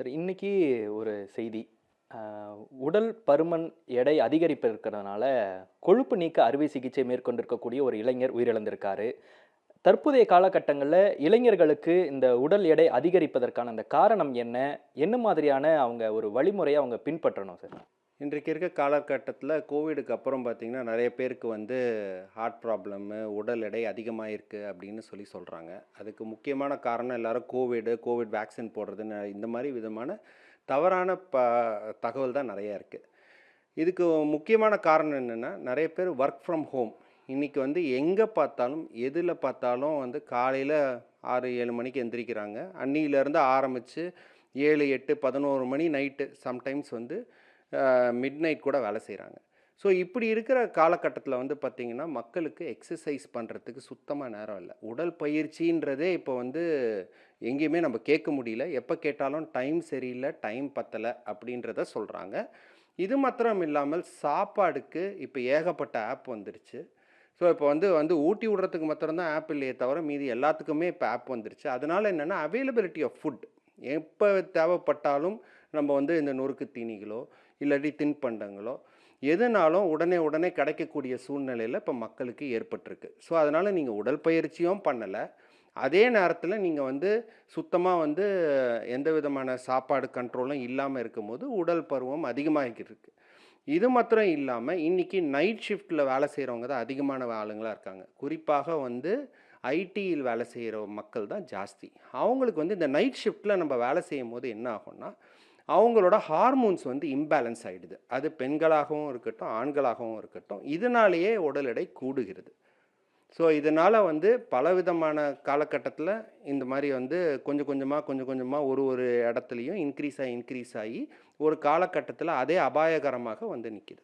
சரி இன்னைக்கு ஒரு செய்தி. உடல் பருமன் எடை அதிகரிப்பு இருக்கிறதுனால கொழுப்பு நீக்க அறுவை சிகிச்சை மேற்கொண்டிருக்கக்கூடிய ஒரு இளைஞர் உயிரிழந்திருக்காரு. தற்போதைய காலகட்டங்களில் இளைஞர்களுக்கு இந்த உடல் எடை அதிகரிப்பதற்கான அந்த காரணம் என்ன? என்ன மாதிரியான அவங்க ஒரு வழிமுறையை அவங்க பின்பற்றணும் சார்? இன்றைக்கு இருக்க காலகட்டத்தில் கோவிடுக்கு அப்புறம் பார்த்திங்கன்னா நிறைய பேருக்கு வந்து ஹார்ட் ப்ராப்ளம்மு உடல் எடை அதிகமாக இருக்குது அப்படின்னு சொல்லி சொல்கிறாங்க அதுக்கு முக்கியமான காரணம் எல்லோரும் கோவிடு கோவிட் வேக்சின் போடுறதுன்னு இந்த மாதிரி விதமான தவறான ப தகவல் தான் நிறையா இருக்குது இதுக்கு முக்கியமான காரணம் என்னென்னா நிறைய பேர் ஒர்க் ஃப்ரம் ஹோம் இன்றைக்கி வந்து எங்கே பார்த்தாலும் எதில் பார்த்தாலும் வந்து காலையில் ஆறு ஏழு மணிக்கு எந்திரிக்கிறாங்க. அன்னியிலேருந்து ஆரம்பித்து ஏழு எட்டு பதினோரு மணி நைட்டு சம்டைம்ஸ் வந்து மிட் நைட் கூட வேலை செய்கிறாங்க ஸோ இப்படி இருக்கிற காலகட்டத்தில் வந்து பார்த்திங்கன்னா மக்களுக்கு எக்ஸசைஸ் பண்ணுறதுக்கு சுத்தமாக நேரம் இல்லை. உடல் பயிற்சின்றதே இப்போ வந்து எங்கேயுமே நம்ம கேட்க முடியல. எப்போ கேட்டாலும் டைம் சரியில்லை டைம் பத்தலை அப்படின்றத சொல்கிறாங்க இது மாத்திரம் இல்லாமல் சாப்பாடுக்கு இப்போ ஏகப்பட்ட ஆப் வந்துருச்சு. ஸோ இப்போ வந்து வந்து ஊட்டி விடுறதுக்கு மாத்திரம்தான் ஆப் இல்லையே தவிர மீதி எல்லாத்துக்குமே இப்போ ஆப் வந்துருச்சு. அதனால் என்னென்னா அவைலபிலிட்டி ஆஃப் ஃபுட் எப்போ தேவைப்பட்டாலும் நம்ம வந்து இந்த நொறுக்கு தீனிகளோ இல்லாட்டி தின்பண்டங்களோ எதுனாலும் உடனே உடனே கிடைக்கக்கூடிய சூழ்நிலையில் இப்போ மக்களுக்கு ஏற்பட்டிருக்கு. ஸோ அதனால் நீங்கள் உடற்பயிற்சியும் பண்ணலை. அதே நேரத்தில் நீங்கள் வந்து சுத்தமாக வந்து எந்த விதமான சாப்பாடு கண்ட்ரோலும் இல்லாமல் இருக்கும்போது உடல் பருவம் அதிகமாகிட்டு இருக்கு. இது மாத்திரம் இல்லாமல் இன்றைக்கி நைட் ஷிஃப்ட்டில் வேலை செய்கிறவங்க தான் அதிகமான ஆளுங்களாக இருக்காங்க. குறிப்பாக வந்து ஐடியில் வேலை செய்கிற மக்கள் தான் ஜாஸ்தி. அவங்களுக்கு வந்து இந்த நைட் ஷிஃப்ட்டில் நம்ம வேலை செய்யும் போது என்ன ஆகும்னா அவங்களோட ஹார்மோன்ஸ் வந்து இம்பேலன்ஸ் ஆகிடுது அது பெண்களாகவும் இருக்கட்டும் ஆண்களாகவும் இருக்கட்டும் இதனாலேயே உடல் எடை கூடுகிறது. ஸோ இதனால் வந்து பலவிதமான காலகட்டத்தில் இந்த மாதிரி வந்து கொஞ்சம் கொஞ்சமாக கொஞ்சம் கொஞ்சமாக ஒரு ஒரு இடத்துலையும் இன்க்ரீஸ் ஆகி இன்க்ரீஸ் ஆகி ஒரு காலகட்டத்தில் அதே அபாயகரமாக வந்து நிற்கிது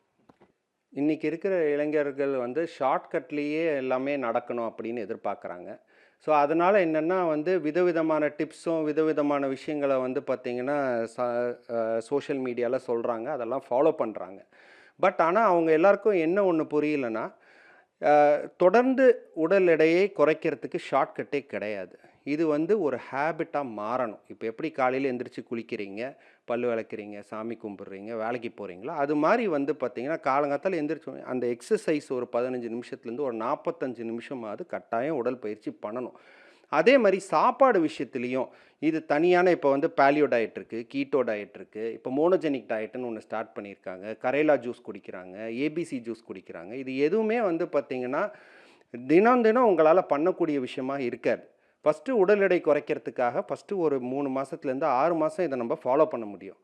இன்றைக்கி இருக்கிற இளைஞர்கள் வந்து ஷார்ட்கட்லேயே எல்லாமே நடக்கணும் அப்படின்னு எதிர்பார்க்குறாங்க. ஸோ அதனால் என்னென்னா வந்து விதவிதமான டிப்ஸும் விதவிதமான விஷயங்களை வந்து பார்த்திங்கன்னா சோஷியல் மீடியாவில் சொல்கிறாங்க அதெல்லாம் ஃபாலோ பண்ணுறாங்க பட் ஆனால் அவங்க எல்லாருக்கும் என்ன ஒன்று புரியலன்னா தொடர்ந்து உடல் எடையை குறைக்கிறதுக்கு ஷார்ட்கட்டே கிடையாது. இது வந்து ஒரு ஹேபிட்டாக மாறணும். இப்போ எப்படி காலையில் எந்திரிச்சு குளிக்கிறீங்க? பல் விளக்குறீங்க சாமி கும்பிட்றீங்க வேலைக்கு போகிறீங்களோ அது மாதிரி வந்து பார்த்தீங்கன்னா காலங்காத்தால் எந்திரிச்சு அந்த எக்ஸசைஸ் ஒரு பதினஞ்சு நிமிஷத்துலேருந்து ஒரு நாற்பத்தஞ்சு நிமிஷமாவது கட்டாயம் உடற்பயிற்சி பண்ணணும். அதே மாதிரி சாப்பாடு விஷயத்துலேயும் இது தனியான இப்போ வந்து பேலியோ டயட் இருக்குது கீட்டோ டயட் இருக்குது இப்போ மோனோஜெனிக் டயட்னு ஒன்று ஸ்டார்ட் பண்ணியிருக்காங்க கரேலா ஜூஸ் குடிக்கிறாங்க ஏபிசி ஜூஸ் குடிக்கிறாங்க. இது எதுவுமே வந்து பார்த்திங்கன்னா தினம் தினம் உங்களால் பண்ணக்கூடிய விஷயமா இருக்காது. ஃபஸ்ட்டு உடல் எடை குறைக்கிறதுக்காக ஃபஸ்ட்டு ஒரு மூணு மாதத்துலேருந்து ஆறு மாதம் இதை நம்ம ஃபாலோ பண்ண முடியும்.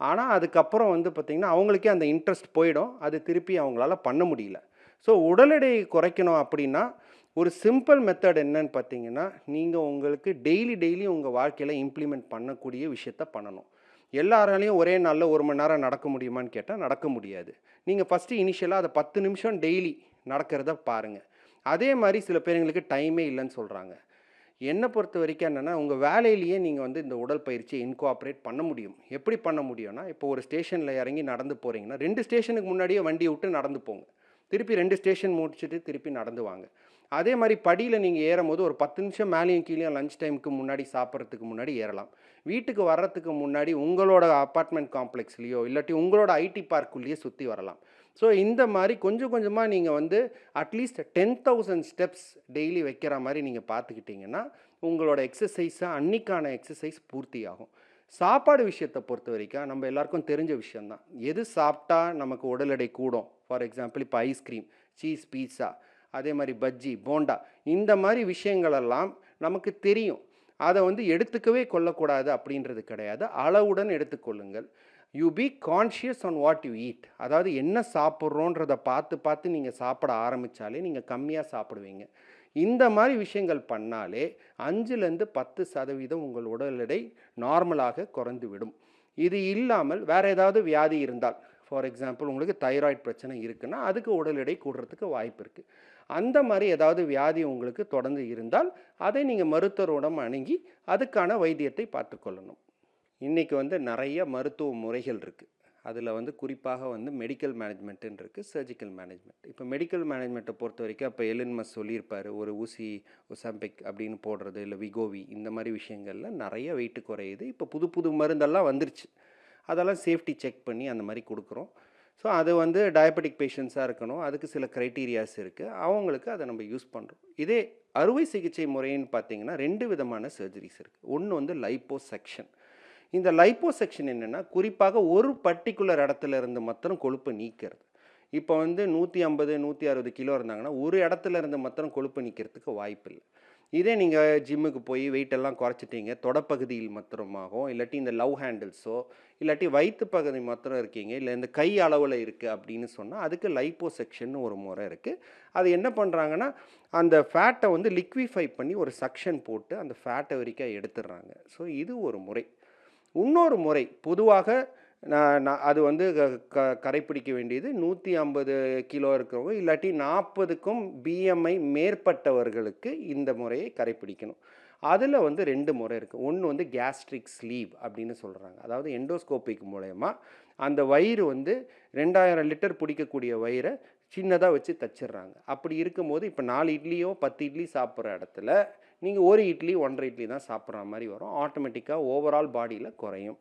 ஆனால் அதுக்கப்புறம் வந்து பார்த்திங்கன்னா அவங்களுக்கே அந்த இன்ட்ரெஸ்ட் போயிடும். அது திருப்பி அவங்களால பண்ண முடியல. ஸோ உடல் எடையை குறைக்கணும் அப்படின்னா ஒரு சிம்பிள் மெத்தட் என்னன்னு பார்த்தீங்கன்னா நீங்கள் உங்களுக்கு டெய்லி டெய்லி உங்கள் வாழ்க்கையில் இம்ப்ளிமெண்ட் பண்ணக்கூடிய விஷயத்த பண்ணணும். எல்லாராலையும் ஒரே நாளில் ஒரு மணி நேரம் நடக்க முடியுமான்னு கேட்டால் நடக்க முடியாது. நீங்கள் ஃபஸ்ட்டு இனிஷியலாக அதை பத்து நிமிஷம் டெய்லி நடக்கிறத பாருங்கள் அதே மாதிரி சில பேருங்களுக்கு டைமே இல்லைன்னு சொல்கிறாங்க என்னை பொறுத்த வரைக்கும் என்னென்னா உங்கள் வேலையிலேயே நீங்கள் வந்து இந்த உடற்பயிற்சியை இன்கோஆப்ரேட் பண்ண முடியும். எப்படி பண்ண முடியும்னா இப்போ ஒரு ஸ்டேஷனில் இறங்கி நடந்து போகிறீங்கன்னா ரெண்டு ஸ்டேஷனுக்கு முன்னாடியே வண்டியை விட்டு நடந்து போங்க. திருப்பி ரெண்டு ஸ்டேஷன் முடிச்சுட்டு திருப்பி நடந்து வாங்க. அதே மாதிரி படியில் நீங்கள் ஏறும்போது ஒரு பத்து நிமிஷம் மேலேயும் கீழேயும் லஞ்ச் டைமுக்கு முன்னாடி சாப்பிட்றதுக்கு முன்னாடி ஏறலாம். வீட்டுக்கு வர்றதுக்கு முன்னாடி உங்களோட அப்பார்ட்மெண்ட் காம்ப்ளெக்ஸ்லேயோ இல்லாட்டி உங்களோட ஐடி பார்க்குள்ளேயே சுற்றி வரலாம். ஸோ இந்த மாதிரி கொஞ்சம் கொஞ்சமாக நீங்கள் வந்து at least ten thousand steps daily வைக்கிற மாதிரி நீங்கள் பார்த்துக்கிட்டிங்கன்னா உங்களோட எக்ஸசைஸை அன்னைக்கான எக்ஸசைஸ் பூர்த்தி ஆகும் சாப்பாடு விஷயத்தை பொறுத்த வரைக்கும் நம்ம எல்லாருக்கும் தெரிஞ்ச விஷயந்தான் எது சாப்பிட்டா நமக்கு உடல் எடை கூடும்? ஃபார் எக்ஸாம்பிள் இப்போ ஐஸ்கிரீம் சீஸ் பீட்சா அதே மாதிரி பஜ்ஜி போண்டா இந்த மாதிரி விஷயங்களெல்லாம் நமக்கு தெரியும். அதை வந்து எடுத்துக்கவே கொள்ளக்கூடாது அப்படின்றது கிடையாது. அளவுடன் எடுத்துக்கொள்ளுங்கள். You be conscious on what you eat அதாவது என்ன சாப்பிட்றோன்றதை பார்த்து பார்த்து நீங்கள் சாப்பிட ஆரம்பித்தாலே நீங்கள் கம்மியாக சாப்பிடுவீங்க. இந்த மாதிரி விஷயங்கள் பண்ணாலே அஞ்சுலேருந்து பத்து சதவீதம் உங்கள் உடல் எடை நார்மலாக குறைந்து விடும் இது இல்லாமல் வேறு ஏதாவது வியாதி இருந்தால் ஃபார் எக்ஸாம்பிள் உங்களுக்கு தைராய்டு பிரச்சனை இருக்குன்னா அதுக்கு உடல் எடை கூடுறதுக்கு வாய்ப்பு இருக்குது அந்த மாதிரி ஏதாவது வியாதி உங்களுக்கு தொடர்ந்து இருந்தால் அதை நீங்கள் மருத்துவரோடம் அணுகி அதுக்கான வைத்தியத்தை பார்த்துக்கொள்ளணும் இன்றைக்கி வந்து நிறைய மருத்துவ முறைகள் இருக்குது அதில் வந்து குறிப்பாக வந்து மெடிக்கல் மேனேஜ்மெண்ட்டுன்னு இருக்குது சர்ஜிக்கல் மேனேஜ்மெண்ட் இப்போ மெடிக்கல் மேனேஜ்மெண்ட்டை பொறுத்த வரைக்கும் அப்போ எலின்மஸ் சொல்லியிருப்பார் ஒரு ஊசி ஒசாம்பிக் அப்படின்னு போடுறது இல்லை விகோவி இந்த மாதிரி விஷயங்களில் நிறைய வெயிட்டு குறையுது. இப்போ புது புது மருந்தெல்லாம் வந்துருச்சு. அதெல்லாம் சேஃப்டி செக் பண்ணி அந்த மாதிரி கொடுக்குறோம். ஸோ அது வந்து டயபெட்டிக் பேஷண்ட்ஸாக இருக்கணும். அதுக்கு சில க்ரைட்டீரியாஸ் இருக்குது அவங்களுக்கு அதை நம்ம யூஸ் பண்ணுறோம் இதே அறுவை சிகிச்சை முறைன்னு பார்த்தீங்கன்னா ரெண்டு விதமான சர்ஜரிஸ் இருக்குது ஒன்று வந்து லைப்போ செக்ஷன் இந்த லைப்போ செக்ஷன் என்னென்னா குறிப்பாக ஒரு பர்டிகுலர் இடத்துல இருந்து மாத்திரம் கொழுப்பை நீக்கிறது. இப்போ வந்து நூற்றி ஐம்பது நூற்றி அறுபது கிலோ இருந்தாங்கன்னா ஒரு இடத்துல இருந்து மாத்திரம் கொழுப்பு நீக்கிறதுக்கு வாய்ப்பு இல்லை இதே நீங்கள் ஜிம்முக்கு போய் வெயிட்டெல்லாம் குறைச்சிட்டீங்க தொடப்பகுதியில் மாத்திரமாகும் இல்லாட்டி இந்த லவ் ஹேண்டில்ஸோ இல்லாட்டி வயிற்று பகுதி மாத்திரம் இருக்கீங்க இல்லை இந்த கை அளவில் இருக்குது அப்படின்னு சொன்னால் அதுக்கு லைப்போ செக்ஷன் ஒரு முறை இருக்குது அது என்ன பண்ணுறாங்கன்னா அந்த ஃபேட்டை வந்து லிக்விஃபை பண்ணி ஒரு சக்ஷன் போட்டு அந்த ஃபேட்டை வரைக்கும் எடுத்துடுறாங்க. ஸோ இது ஒரு முறை. இன்னொரு முறை பொதுவாக நான் அது வந்து க க கடைப்பிடிக்க வேண்டியது நூற்றி ஐம்பது கிலோ இருக்கிறவங்க இல்லாட்டி நாற்பதுக்கும் பிஎம்ஐ மேற்பட்டவர்களுக்கு இந்த முறையை கடைப்பிடிக்கணும் அதில் வந்து ரெண்டு முறை இருக்குது ஒன்று வந்து கேஸ்ட்ரிக் ஸ்லீவ் அப்படின்னு சொல்கிறாங்க அதாவது எண்டோஸ்கோபிக் மூலயமா அந்த வயிறு வந்து ரெண்டாயிரம் லிட்டர் பிடிக்கக்கூடிய வயிறை சின்னதாக வச்சு தச்சிடுறாங்க. அப்படி இருக்கும்போது இப்போ நாலு இட்லியோ பத்து இட்லி சாப்பிட்ற இடத்துல நீங்கள் ஒரு இட்லி ஒன்றரை இட்லி தான் சாப்பிட்ற மாதிரி வரும். ஆட்டோமேட்டிக்காக ஓவரால் பாடியில் குறையும்.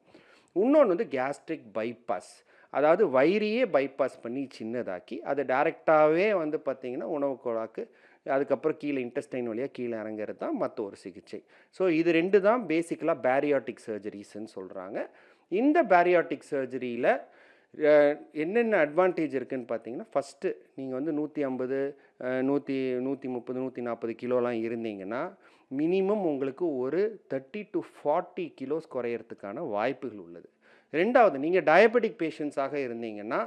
இன்னொன்று வந்து கேஸ்ட்ரிக் பைபாஸ் அதாவது வயிறையே பைபாஸ் பண்ணி சின்னதாக்கி அதை டைரெக்டாகவே வந்து பார்த்திங்கன்னா உணவு குழாக்கு அதுக்கப்புறம் கீழே இன்டெஸ்டைன் வழியாக கீழே இறங்குறது தான் மற்ற ஒரு சிகிச்சை. ஸோ இது ரெண்டு தான் பேசிக்கலாக பேரியாட்டிக் சர்ஜரிஸ்ன்னு சொல்கிறாங்க இந்த பேரியாட்டிக் சர்ஜரியில் என்னென்ன அட்வான்டேஜ் இருக்குதுன்னு பார்த்தீங்கன்னா ஃபஸ்ட்டு நீங்கள் வந்து நூற்றி ஐம்பது நூற்றி நூற்றி முப்பது நூற்றி நாற்பது கிலோலாம் இருந்தீங்கன்னா மினிமம் உங்களுக்கு ஒரு தேர்ட்டி டு ஃபார்ட்டி கிலோஸ் குறையறதுக்கான வாய்ப்புகள் உள்ளது. ரெண்டாவது நீங்கள் டயபெட்டிக் பேஷண்ட்ஸாக இருந்தீங்கன்னா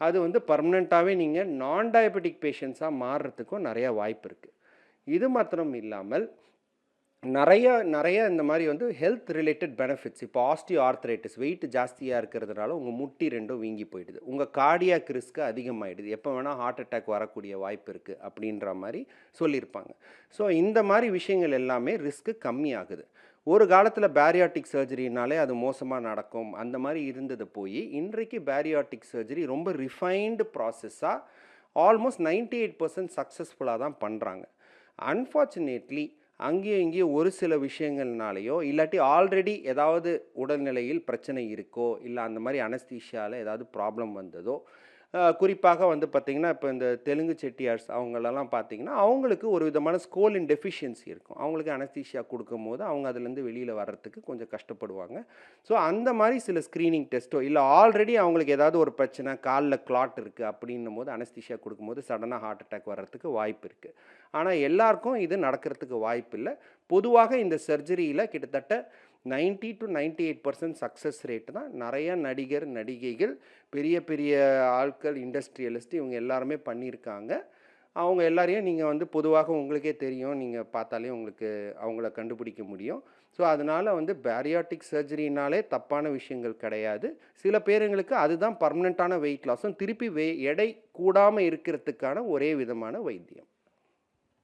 அது வந்து பர்மனெண்ட்டாகவே நீங்கள் நான் டயபெட்டிக் பேஷண்ட்ஸாக மாறுறதுக்கும் நிறையா வாய்ப்பு இருக்குது இது மாத்திரம் இல்லாமல் நிறைய நிறைய இந்த மாதிரி வந்து ஹெல்த் ரிலேட்டட் பெனிஃபிட்ஸ் இப்போ ஆஸ்டியோ ஆர்த்ரைட்டிஸ் வெயிட் ஜாஸ்தியாக இருக்கிறதுனால உங்கள் முட்டி ரெண்டும் வீங்கி போயிடுது. உங்கள் கார்டியாக் ரிஸ்க்கு அதிகமாகிடுது எப்போ வேணால் ஹார்ட் அட்டாக் வரக்கூடிய வாய்ப்பு இருக்குது அப்படின்ற மாதிரி சொல்லியிருப்பாங்க. ஸோ இந்த மாதிரி விஷயங்கள் எல்லாமே ரிஸ்க்கு கம்மியாகுது. ஒரு காலத்தில் பேரியாட்டிக் சர்ஜரினாலே அது மோசமாக நடக்கும். அந்த மாதிரி இருந்தது போய் இன்றைக்கு பேரியாட்டிக் சர்ஜரி ரொம்ப ரிஃபைன்டு ப்ராசஸ்ஸாக ஆல்மோஸ்ட் நைன்டி எயிட் பர்சன்ட் சக்ஸஸ்ஃபுல்லாக தான் பண்ணுறாங்க அன்ஃபார்ச்சுனேட்லி அங்கேயும் இங்கேயும் ஒரு சில விஷயங்கள்னாலேயோ இல்லாட்டி ஆல்ரெடி ஏதாவது உடல்நிலையில் பிரச்சனை இருக்கோ இல்லை அந்த மாதிரி அனஸ்தீஷியாவில் ஏதாவது ப்ராப்ளம் வந்ததோ குறிப்பாக வந்து பார்த்திங்கன்னா இப்போ இந்த தெலுங்கு செட்டியார்ஸ் அவங்களெல்லாம் பார்த்தீங்கன்னா அவங்களுக்கு ஒரு விதமான ஸ்கோலின் டெஃபிஷியன்சி இருக்கும். அவங்களுக்கு அனஸ்தீஷியா கொடுக்கும்போது அவங்க அதுலேருந்து வெளியில் வர்றதுக்கு கொஞ்சம் கஷ்டப்படுவாங்க. ஸோ அந்த மாதிரி சில ஸ்க்ரீனிங் டெஸ்ட்டோ இல்லை ஆல்ரெடி அவங்களுக்கு ஏதாவது ஒரு பிரச்சனை காலில் கிளாட் இருக்குது அப்படின்னும் போது அனஸ்தீஷியா கொடுக்கும்போது சடனாக ஹார்ட் அட்டாக் வர்றதுக்கு வாய்ப்பு இருக்குது ஆனால் எல்லாருக்கும் இது நடக்கிறதுக்கு வாய்ப்பு இல்லை. பொதுவாக இந்த சர்ஜரியில் கிட்டத்தட்ட 90 to ninety eight percent success rate தான் நிறையா நடிகர் நடிகைகள் பெரிய பெரிய ஆட்கள் இண்டஸ்ட்ரியலிஸ்ட் இவங்க எல்லாருமே பண்ணியிருக்காங்க. அவங்க எல்லாரையும் நீங்கள் வந்து பொதுவாக உங்களுக்கே தெரியும். நீங்கள் பார்த்தாலே உங்களுக்கு அவங்கள கண்டுபிடிக்க முடியும். ஸோ அதனால் வந்து பேரியாட்டிக் சர்ஜரினாலே தப்பான விஷயங்கள் கிடையாது. சில பேருங்களுக்கு அதுதான் பர்மனெண்ட்டான வெயிட் லாஸும் திருப்பி வெ எடை கூடாமல் இருக்கிறதுக்கான ஒரே விதமான வைத்தியம்.